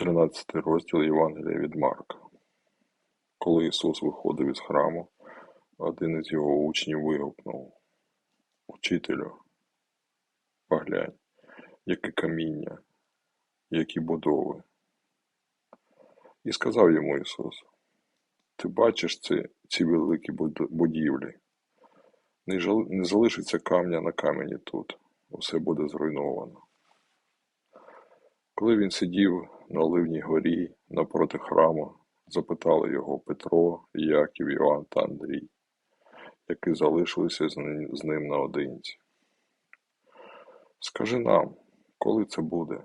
Тринадцятий розділ Євангелія від Марка. Коли Ісус виходив із храму, один із його учнів вигукнув Учителю, поглянь, яке каміння, які будови. І сказав йому Ісус, Ти бачиш ці, ці великі будівлі, не, не залишиться камня на камені тут, усе буде зруйновано. Коли він сидів на Оливній горі напроти храму, запитали його Петро, Яків, Іоанн та Андрій, які залишилися з ним наодинці. Скажи нам, коли це буде?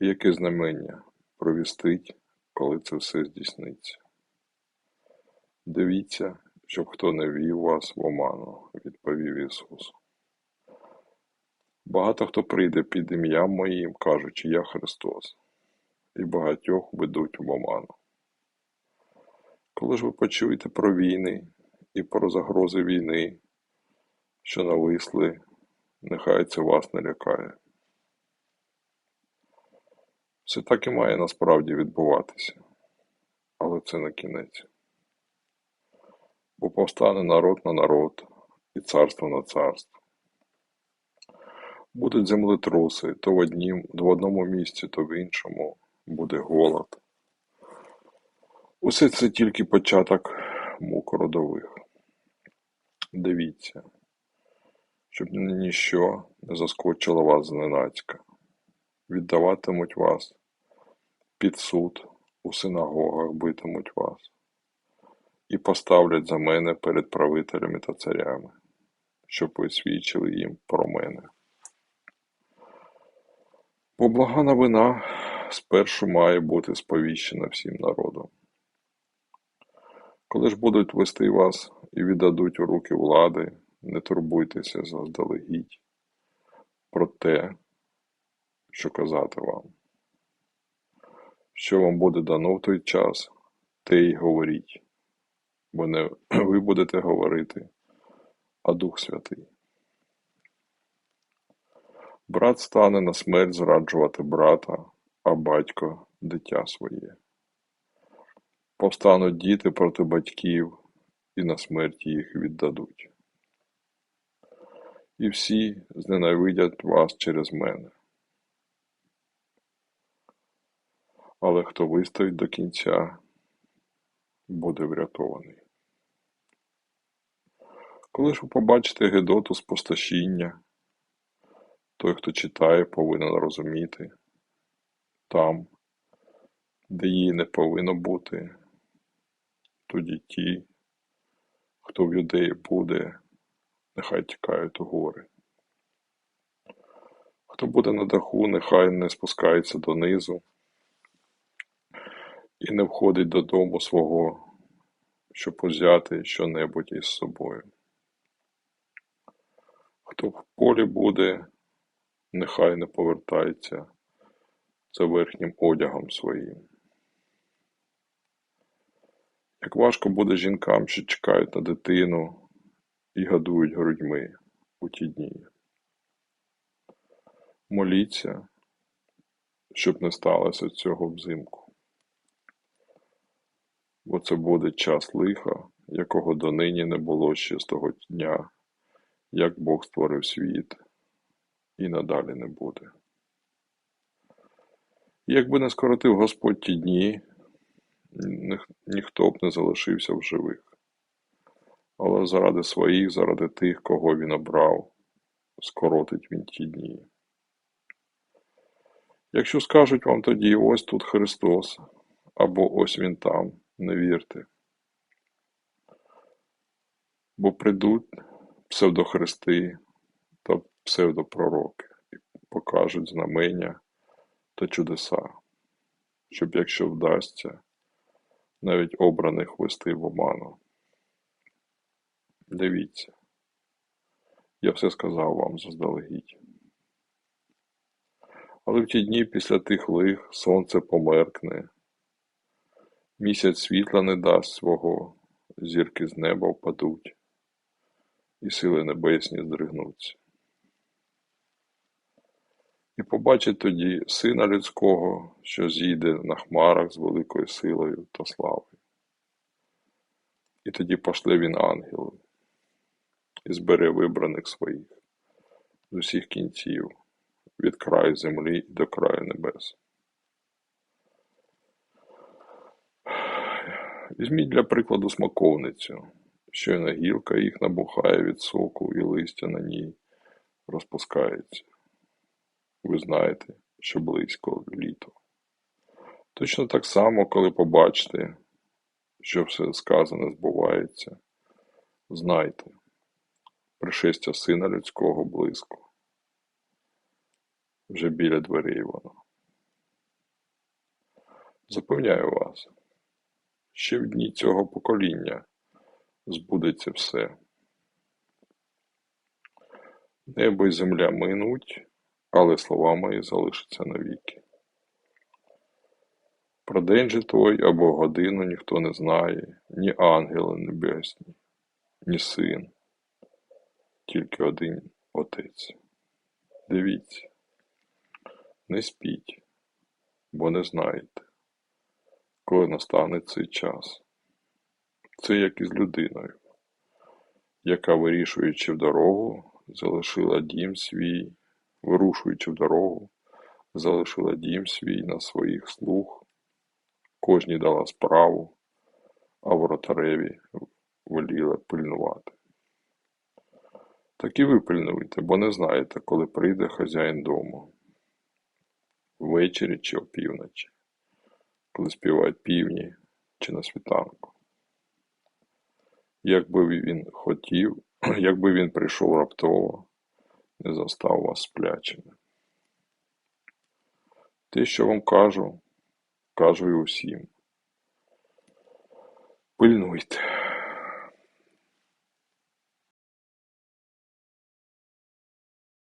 Яке знамення провістить, коли це все здійсниться? Дивіться, щоб хто не вів вас в оману, відповів Ісус. Багато хто прийде під ім'ям Моїм, кажучи Я Христос, і багатьох ведуть в оману. Коли ж ви почуєте про війни і про загрози війни, що нависли, нехай це вас не лякає. Все так і має насправді відбуватися, але це не кінець. Бо повстане народ на народ і царство на царство. Будуть землетруси то в одному місці, то в іншому буде голод. Усе це тільки початок мук родових. Дивіться, щоб ніщо не заскочило вас зненацька. Віддаватимуть вас під суд, у синагогах битимуть вас, і поставлять за мене перед правителями та царями, щоб ви свідчили їм про мене. Бо блага новина спершу має бути сповіщена всім народом. Коли ж будуть вести вас і віддадуть у руки влади, не турбуйтеся заздалегідь про те, що казати вам. Що вам буде дано в той час, те й говоріть, бо не ви будете говорити, а Дух Святий. Брат стане на смерть зраджувати брата, а батько дитя своє. Повстануть діти проти батьків і на смерть їх віддадуть. І всі зненавидять вас через мене. Але хто вистоїть до кінця, буде врятований. Коли ж ви побачите Гедоту спустошіння, той, хто читає, повинен розуміти там, де її не повинно бути, тоді ті, хто в юдеї буде, нехай тікають у гори. Хто буде на даху, нехай не спускається донизу і не входить додому свого, щоб узяти що-небудь із собою. Хто в полі буде, нехай не повертається за верхнім одягом своїм. Як важко буде жінкам, що чекають на дитину і гадують грудьми у ті дні. Моліться, щоб не сталося цього взимку, бо це буде час лиха, якого донині не було ще з того дня, як Бог створив світ і надалі не буде. Якби не скоротив Господь ті дні, ніхто б не залишився в живих. Але заради своїх, заради тих, кого він обрав, скоротить він ті дні. Якщо скажуть вам тоді ось тут Христос, або ось Він там, не вірте. Бо прийдуть псевдохристи та псевдопророки і покажуть знамення та чудеса, щоб, якщо вдасться, навіть обраних вести в оману. Дивіться, я все сказав вам заздалегідь. Але в ті дні після тих лих сонце померкне, місяць світла не дасть свого, зірки з неба впадуть, і сили небесні здригнуться. І побачить тоді сина людського, що зійде на хмарах з великою силою та славою. І тоді пошле він ангелів і збере вибраних своїх з усіх кінців, від краю землі до краю небес. Візьміть для прикладу смоковницю, щойно гілка їх набухає від соку і листя на ній розпускається. Ви знаєте, що близько літо. Точно так само, коли побачите, що все сказане збувається, знайте, пришестя Сина Людського близько. Вже біля дверей воно. Запевняю вас, ще в дні цього покоління збудеться все. Небо й земля минуть, але слова мої залишаться навіки. Про день же той або годину ніхто не знає, ні ангели небесні, ні син, тільки один Отець. Дивіться, не спіть, бо не знаєте, коли настане цей час. Це як із людиною, яка, вирішуючи в дорогу, залишила дім свій, вирушуючи в дорогу, залишила дім свій на своїх слуг, кожній дала справу, а воротареві воліла пильнувати. Так і ви пильнуйте, бо не знаєте, коли прийде хазяїн дому, ввечері чи опівночі, коли співають півні чи на світанку. Якби він хотів, якби він прийшов раптово, не застав вас сплячими. Те, що вам кажу, кажу і усім. Пильнуйте.